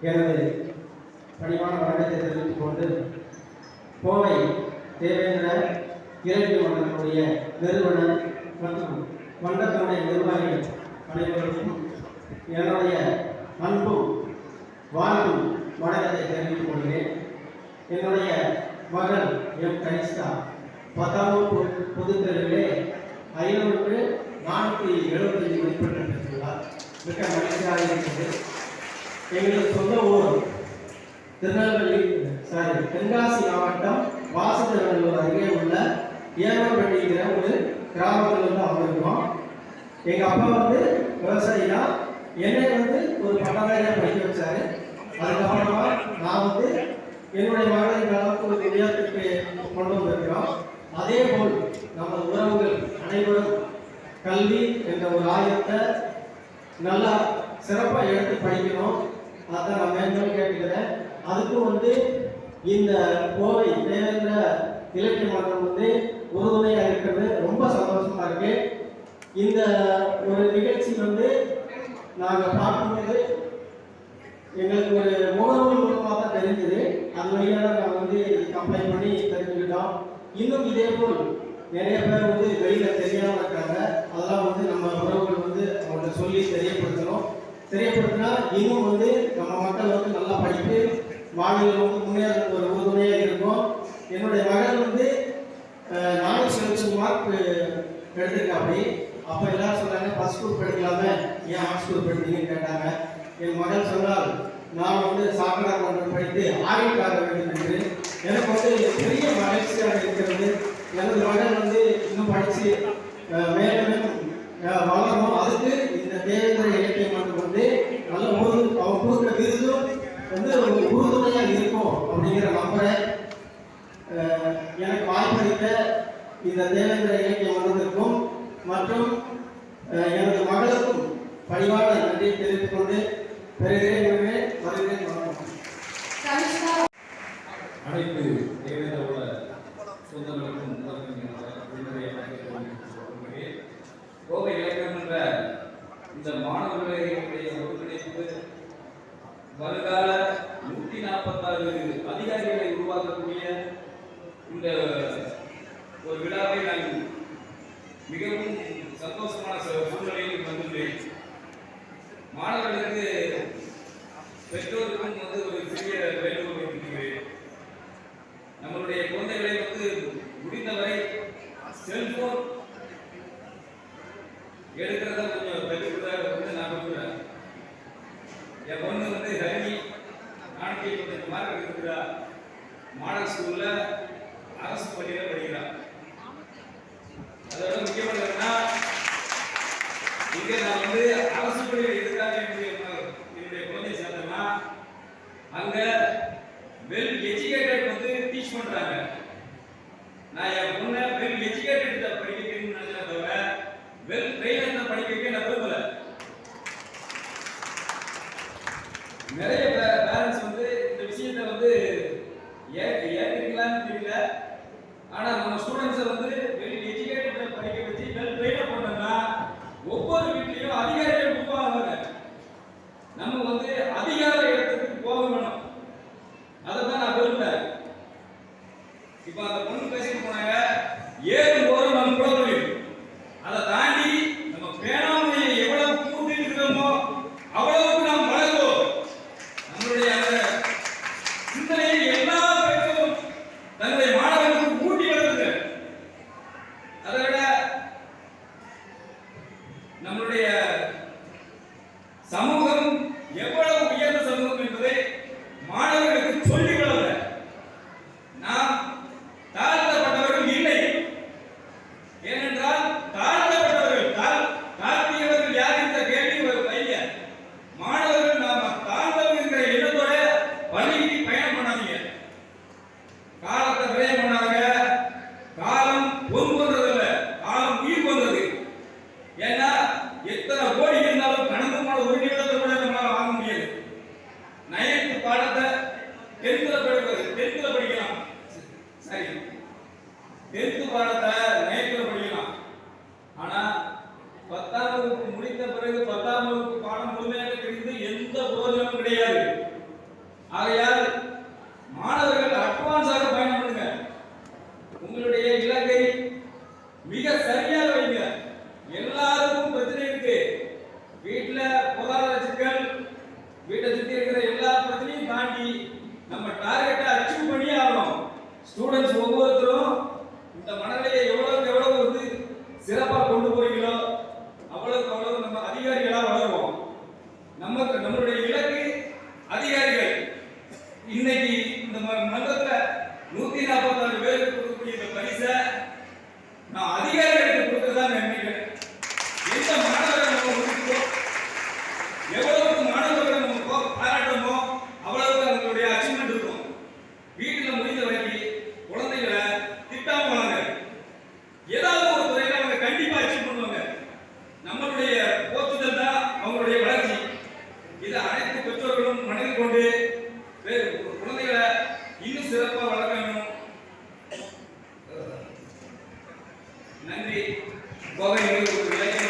எனது பணிவான வணக்கத்தை தெரிவித்துக் கொண்டு கோவை தேவேந்திர இலக்கிய மன்றத்தினுடைய நிறுவனர் மற்றும் மன்றத்தினுடைய நிர்வாகிகள் அனைவருக்கும் என்னுடைய அன்பும் வாழ்வும் வணக்கத்தை தெரிவித்துக் கொள்கிறேன். என்னுடைய மகள் எம் கனிஷ்கா பத்தாம் வகுப்பு பொதுத்தேர்விலே ஐநூறுக்கு நானூற்றி எழுபத்தஞ்சு மதிப்பெண் பெற்றுள்ளார். மிக மகிழ்ச்சியாக இருக்கிறது. எங்களுக்கு சொந்த ஊர் திருநெல்வேலி சாரி தென்காசி மாவட்டம் வாசுதேவநல்லூர் அருகே உள்ள ஏவம்பட்டிங்கிற ஒரு கிராமத்தில் வந்து வந்திருக்கோம். எங்கள் அப்பா வந்து விவசாயி தான் என்னை வந்து ஒரு பட்டதாரியாக படிக்க வச்சாரு. அதுக்கப்புறமா நான் வந்து என்னுடைய மகளை இந்த அளவுக்கு ஒரு விளையாட்டுக்கு கொண்டு வந்திருக்கிறோம். அதே போல் நமது உறவுகள் அனைவரும் கல்வி என்ற ஒரு ஆயத்தை நல்லா சிறப்பாக எடுத்து படிக்கணும். அதான் நான் மேலும் கேட்டுக்கிறேன். அதுக்கும் வந்து இந்த கோவை தேவேந்திர இலக்கிய மன்றம் வந்து உறுதுணையாக இருக்கிறது. ரொம்ப சந்தோஷமாக இருக்கு. இந்த ஒரு நிகழ்ச்சி வந்து நாங்கள் பார்க்கும்போது எங்களுக்கு ஒரு முகநூல் மூலமாக தான் தெரிஞ்சது. அது வழியாக தான் நாங்கள் வந்து கம்ப்ளைண்ட் பண்ணி தெரிஞ்சுக்கிட்டோம். இன்னும் இதே போல் நிறைய பேர் வந்து வெளியில் தெரியாமல் இருக்காங்க. அதெல்லாம் வந்து நம்ம உறவுகள் வந்து அவங்கள்ட்ட சொல்லி தெரியப்படுத்தணும். தெரியப்படுத்தினா இன்னும் வந்து நம்ம மக்கள் வந்து நல்லா படித்து மாநிலம் வந்து முன்னேறதுக்கு ஒரு உறுதுணையாக இருக்கும். என்னுடைய மகள் வந்து நானூற்றி லட்சம் மார்க் எடுத்திருக்காப்படி. அப்போ எல்லாரும் சொன்னாங்க ஃபஸ்ட் குரூப் எடுக்கலாமே. ஏன் ஆர்ட்ஸ் குரூப் எடுத்தீங்கன்னு கேட்டாங்க. என் மகள் சொன்னால் நான் வந்து சாக்கடா கொண்டு படித்து ஆய்வுக்காக வேண்டும் என்று. எனக்கு வந்து பெரிய மகிழ்ச்சியாக இருக்கிறது. எனது மகள் வந்து இன்னும் படித்து மேல் மேலும் அஹ், வளரணும் அதுக்கு இந்த தேவேந்திர இலக்கிய மன்றம் வந்து நல்ல உறுது அவங்க கொடுக்குற விருதும் வந்து ஒரு உறுதுணையாக இருக்கும் அப்படிங்கிற நம்புறேன் அஹ், எனக்கு வாய்ப்பளித்த இந்த தேவேந்திர இலக்கிய மன்றத்திற்கும் மற்றும் எனது மகளுக்கும் பணிவான நன்றி தெரிவித்துக் கொண்டு பெறுகிறேன் வருகிறேன் வருகிறேன் வணக்கம் அனைத்து தேவேந்திர உள்ள சொந்தங்களுக்கும். கோவை இலக்கியம் என்ற இந்த மாணவர்களுடைய ஒருங்கிணைப்பு வருங்கால நூற்றி அதிகாரிகளை உருவாக்கக்கூடிய இந்த ஒரு விழாவை நான் மிகவும் சந்தோஷமான சூழ்நிலையில் வந்துள்ளேன். மாணவர்களுக்கு பெற்றோருக்கும் வந்து ஒரு சிறிய வேண்டுகோள் வைத்திருக்கிறேன் நம்மளுடைய குழந்தைகளை வந்து முடிந்தவரை செல்போன் எடுக்கிறத கொஞ்சம் தவிர்க்கிறத வந்து நான் விரும்புகிறேன் என் பொண்ணு வந்து ஹரி நானூற்றி இருபத்தஞ்சு மார்க் இருக்கிறா மாடல் ஸ்கூலில் அரசு பள்ளியில் படிக்கிறார். அதோட முக்கியமான இங்கே நான் வந்து அரசு பள்ளியில் எதுக்காக என்னுடைய குழந்தை சேர்ந்தேன்னா அங்கே வெல் எஜுகேட்டட் வந்து டீச் பண்ணுறாங்க நான் என் பொண்ணை வெல் எஜுகேட்டட் படிக்க நினைச்சேன் தவிர வெல் ட்ரெயினர் படிக்க நான் பாடத்தை ஒரு நிமிடத்தை கூட நம்மளால வாங்க முடியாது. நைன்த் பாடத்தை டென்த்ல படிக்கிறது டென்த்ல படிக்கலாம். சரி. டென்த் பாடத்தை நைன்த்ல படிக்கலாம். ஆனா பத்தாம் வகுப்பு முடித்த பிறகு பத்தாம் வகுப்பு பாடம் முழுமையாக தெரிந்து எந்த பிரயோஜனமும் கிடையாது. ஆகையால் மாணவர்கள் அட்வான்ஸாக பயன்படுங்க உங்களுடைய நம்மளுடைய 我们也没有